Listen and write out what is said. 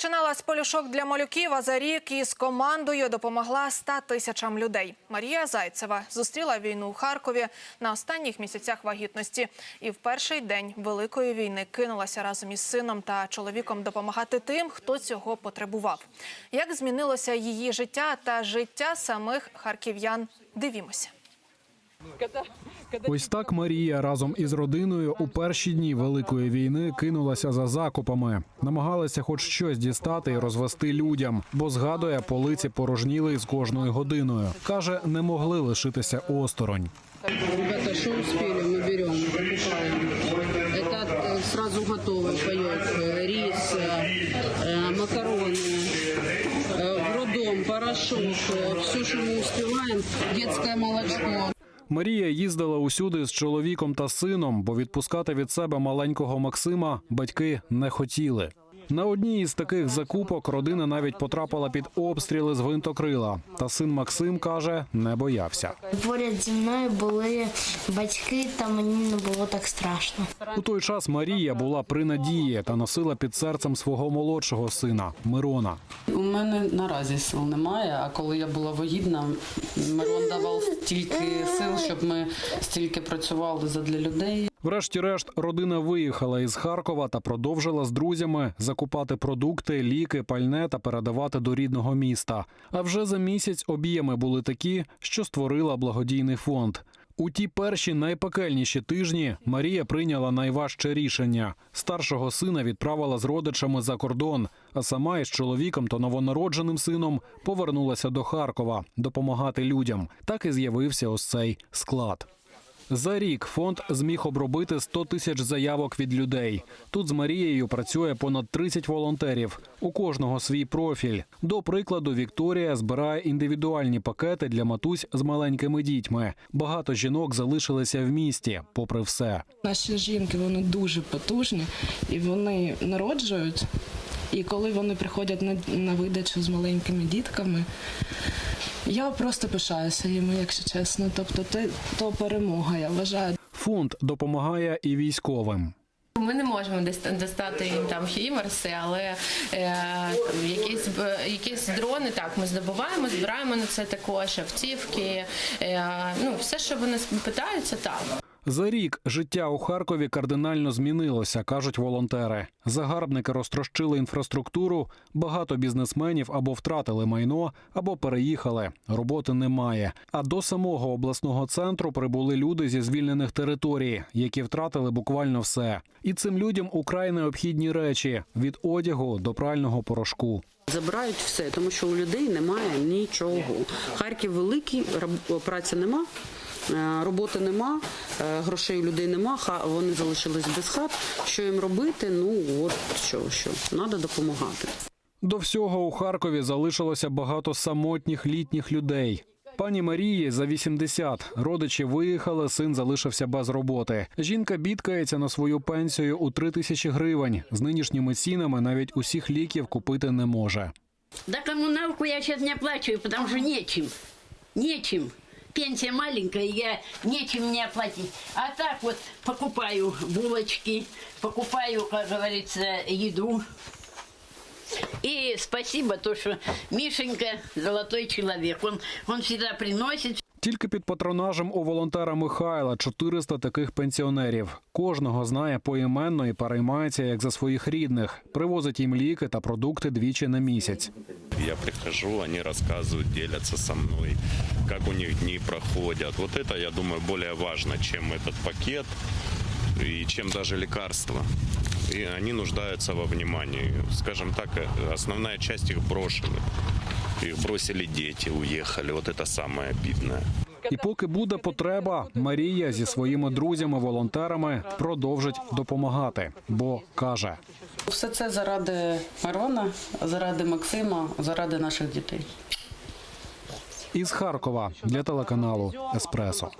Починала з полюшок для малюків, а за рік із командою допомогла 100 тисячам людей. Марія Зайцева зустріла війну у Харкові на останніх місяцях вагітності і в перший день великої війни кинулася разом із сином та чоловіком допомагати тим, хто цього потребував. Як змінилося її життя та життя самих харків'ян? Дивімося. Ось так Марія разом із родиною у перші дні великої війни кинулася за закупами, намагалася хоч щось дістати і розвести людям, бо згадує, полиці порожніли з кожною годиною. каже, не могли лишитися осторонь. Ребята, что успели, мы берем, покупаем. Это э, сразу готовый паек. Э, Рис, э, э, макароны, э, грудом, порошок, все, что мы успеваем. Детское молочко. Марія їздила усюди з чоловіком та сином, бо відпускати від себе маленького Максима батьки не хотіли. На одній із таких закупок родина навіть потрапила під обстріли з гвинтокрила. Та син Максим каже, не боявся. Поряд зі мною були батьки, та мені не було так страшно. У той час Марія була при надії та носила під серцем свого молодшого сина Мирона. У мене наразі сил немає, а коли я була вагітна, Мирон давав стільки сил, щоб ми стільки працювали задля людей. Врешті-решт, родина виїхала із Харкова та продовжила з друзями закупати продукти, ліки, пальне та передавати до рідного міста. А вже за місяць об'єми були такі, що створила благодійний фонд. У ті перші найпекельніші тижні Марія прийняла найважче рішення. Старшого сина відправила з родичами за кордон, а сама із чоловіком та новонародженим сином повернулася до Харкова допомагати людям. Так і з'явився ось цей склад. За рік фонд зміг обробити 100 тисяч заявок від людей. Тут з Марією працює понад 30 волонтерів. У кожного свій профіль. До прикладу, Вікторія збирає індивідуальні пакети для матусь з маленькими дітьми. Багато жінок залишилися в місті, попри все. Наші жінки вони дуже потужні і вони народжують. І коли вони приходять на, на видачу з маленькими дітками, я просто пишаюся їм, якщо чесно. Тобто, то, то перемога, я вважаю. Фонд допомагає і військовим. Ми не можемо достати їм там хімерси, але е, якісь б- якісь дрони так ми здобуваємо, збираємо на це також автівки. Е, ну все, що вони питаються, так. За рік життя у Харкові кардинально змінилося, кажуть волонтери. Загарбники розтрощили інфраструктуру. Багато бізнесменів або втратили майно, або переїхали. Роботи немає. А до самого обласного центру прибули люди зі звільнених територій, які втратили буквально все. І цим людям украй необхідні речі від одягу до прального порошку. Забирають все, тому що у людей немає нічого. Харків великий, праці нема. Е, Роботи нема, е, грошей у людей нема, ха- вони залишились без хат. Що їм робити? Ну от що, що треба допомагати. До всього у Харкові залишилося багато самотніх літніх людей. Пані Марії за 80. Родичі виїхали, син залишився без роботи. Жінка бідкається на свою пенсію у 3 тисячі гривень. З нинішніми цінами навіть усіх ліків купити не може. Да коммуналку я сейчас не оплачиваю, потому что нечем. Нечем. Пенсия маленькая, я нечем мне оплатить. А так вот покупаю булочки, покупаю, как говорится, еду. И спасибо то, что Мишенька золотой человек. Он, он всегда приносит, Тільки під патронажем у волонтера Михайла 400 таких пенсіонерів. Кожного знає поіменно і переймається як за своїх рідних. Привозить їм ліки та продукти двічі на місяць. Я прихожу, они рассказывают, делятся со мной, как у них дни проходят. Вот это, я думаю, более важно, чем этот пакет и чем даже лекарства. И они нуждаются во внимании. Скажем так, э, основная часть их Их бросили дети, уехали. Вот это самое обидное. І поки буде потреба, Марія зі своїми друзями-волонтерами продовжить допомагати, бо каже. Все це заради Мирона, заради Максима, заради наших дітей. Із Харкова для телеканалу Еспресо.